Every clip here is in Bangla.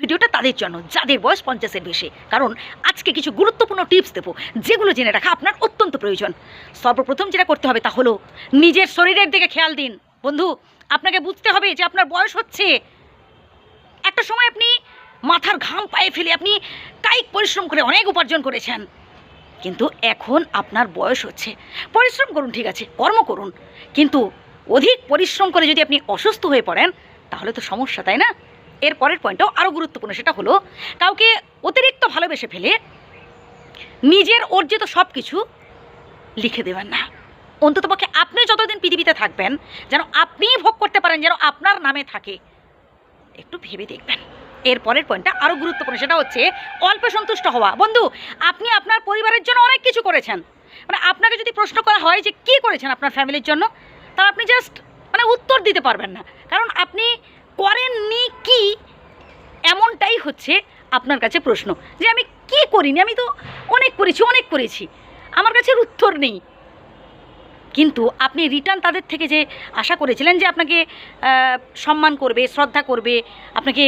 ভিডিওটা তাদের জন্য, যাদের বয়স পঞ্চাশের বেশি। কারণ আজকে কিছু গুরুত্বপূর্ণ টিপস দেবো, যেগুলো জেনে রাখা আপনার অত্যন্ত প্রয়োজন। সর্বপ্রথম যেটা করতে হবে তা হলো, নিজের শরীরের দিকে খেয়াল দিন। বন্ধু, আপনাকে বুঝতে হবে যে আপনার বয়স হচ্ছে। একটা সময় আপনি মাথার ঘাম পায়ে ফেলে আপনি কায়িক পরিশ্রম করে অনেক উপার্জন করেছেন। কিন্তু এখন আপনার বয়স হচ্ছে। পরিশ্রম করুন, ঠিক আছে, কর্ম করুন। কিন্তু অধিক পরিশ্রম করে যদি আপনি অসুস্থ হয়ে পড়েন, তাহলে তো সমস্যা, তাই না? এর পরের পয়েন্টটাও আরও গুরুত্বপূর্ণ সেটা হলো, কাউকে অতিরিক্ত ভালোবেসে ফেলে নিজের অর্জিত সব কিছু লিখে দেবেন না। অন্ততপক্ষে আপনি যতদিন পৃথিবীতে থাকবেন, যেন আপনিই ভোগ করতে পারেন যেন আপনার নামে থাকে। একটু ভেবে দেখবেন। এর পরের পয়েন্টটা আরও গুরুত্বপূর্ণ সেটা হচ্ছে, অল্প সন্তুষ্ট হওয়া। বন্ধু, আপনি আপনার পরিবারের জন্য অনেক কিছু করেছেন। মানে আপনাকে যদি প্রশ্ন করা হয় যে কী করেছেন আপনার ফ্যামিলির জন্য তা আপনি জাস্ট মানে উত্তর দিতে পারবেন না। কারণ আপনি করেননি কি? এমনটাই হচ্ছে আপনার কাছে প্রশ্ন যে আমি কি করিনি? আমি তো অনেক করেছি অনেক করেছি। আমার কাছে উত্তর নেই। কিন্তু আপনি রিটার্ন তাদের থেকে যে আশা করেছিলেন যে আপনাকে সম্মান করবে, শ্রদ্ধা করবে, আপনাকে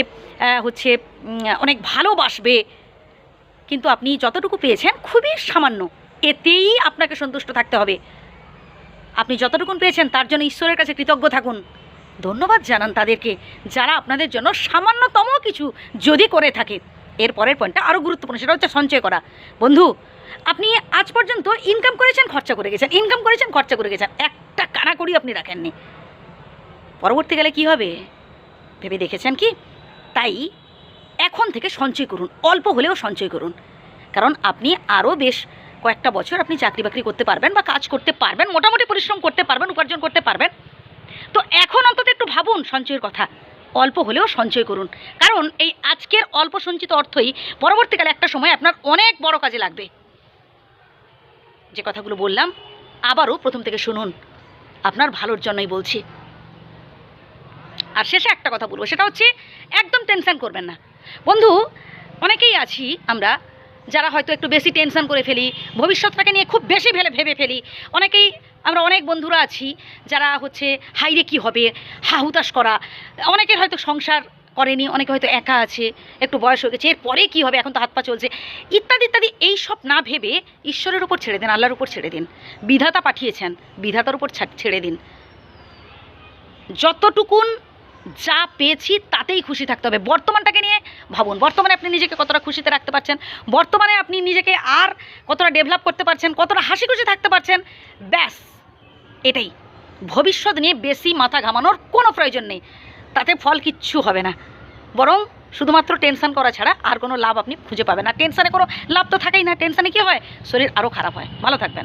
হচ্ছে অনেক ভালোবাসবে, কিন্তু আপনি যতটুকু পেয়েছেন খুবই সামান্য। এতেই আপনাকে সন্তুষ্ট থাকতে হবে। আপনি যতটুকুন পেয়েছেন তার জন্য ঈশ্বরের কাছে কৃতজ্ঞ থাকুন। ধন্যবাদ জানান তাদেরকে, যারা আপনাদের জন্য সামান্যতম কিছু যদি করে থাকে। এর পরের পয়েন্টটা আরও গুরুত্বপূর্ণ, সেটা হচ্ছে সঞ্চয় করা। বন্ধু, আপনি আজ পর্যন্ত ইনকাম করেছেন, খরচা করে গেছেন। ইনকাম করেছেন, খরচা করে গেছেন। একটা কানা করি আপনি রাখেননি। পরবর্তীকালে কি হবে? ভেবে দেখেছেন কি? তাই এখন থেকে সঞ্চয় করুন, অল্প হলেও সঞ্চয় করুন। কারণ আপনি আরও বেশ কয়েকটা বছর আপনি চাকরি বাকরি করতে পারবেন বা কাজ করতে পারবেন, মোটামুটি পরিশ্রম করতে পারবেন, উপার্জন করতে পারবেন। তো এখন অন্তত একটু ভাবুন সঞ্চয়ের কথা। অল্প হলেও সঞ্চয় করুন। কারণ এই আজকের অল্প সঞ্চিত অর্থই পরবর্তীকালে একটা সময় আপনার অনেক বড় কাজে লাগবে। যে কথাগুলো বললাম, আবারও প্রথম থেকে শুনুন। আপনার ভালোর জন্যই বলছি। আর শেষে একটা কথা বলব, সেটা হচ্ছে একদম টেনশন করবেন না। বন্ধু, অনেকেই আছি আমরা যারা হয়তো একটু বেশি টেনশন করে ফেলি, ভবিষ্যৎটাকে নিয়ে খুব বেশি ভেবে ভেবে ফেলি। অনেকেই, আমরা অনেক বন্ধুরা আছি যারা হচ্ছে, হাইরে কি হবে? হাহুতাশ করা। অনেকের হয়তো সংসার করেনি, অনেকে হয়তো একা আছে, একটু বয়স হয়ে গেছে, এরপরে কী হবে? এখন তো হাত পা চলছে। ইত্যাদি ইত্যাদি, এই সব না ভেবে ঈশ্বরের উপর ছেড়ে দিন, আল্লাহর উপর ছেড়ে দিন। বিধাতা পাঠিয়েছেন, বিধাতার উপর ছেড়ে দিন। যতটুকুন যা পেয়েছি তাতেই খুশি থাকতে হবে। বর্তমানটাকে নিয়ে ভাবুন, বর্তমানে আপনি নিজেকে কতটা খুশিতে রাখতে পারছেন? বর্তমানে আপনি নিজেকে আর কতটা ডেভেলপ করতে পারছেন, কতটা হাসি খুশি থাকতে পারছেন? ব্যাস, এটাই। ভবিষ্যৎ নিয়ে বেশি মাথা ঘামানোর কোনো প্রয়োজন নেই। তাতে ফল কিচ্ছু হবে না। বরং শুধুমাত্র টেনশন করা ছাড়া আর কোনো লাভ আপনি খুঁজে পাবেন না। টেনশনে কোনো লাভ তো থাকেই না। টেনশনে কী হয়? শরীর আরও খারাপ হয়। ভালো থাকবেন।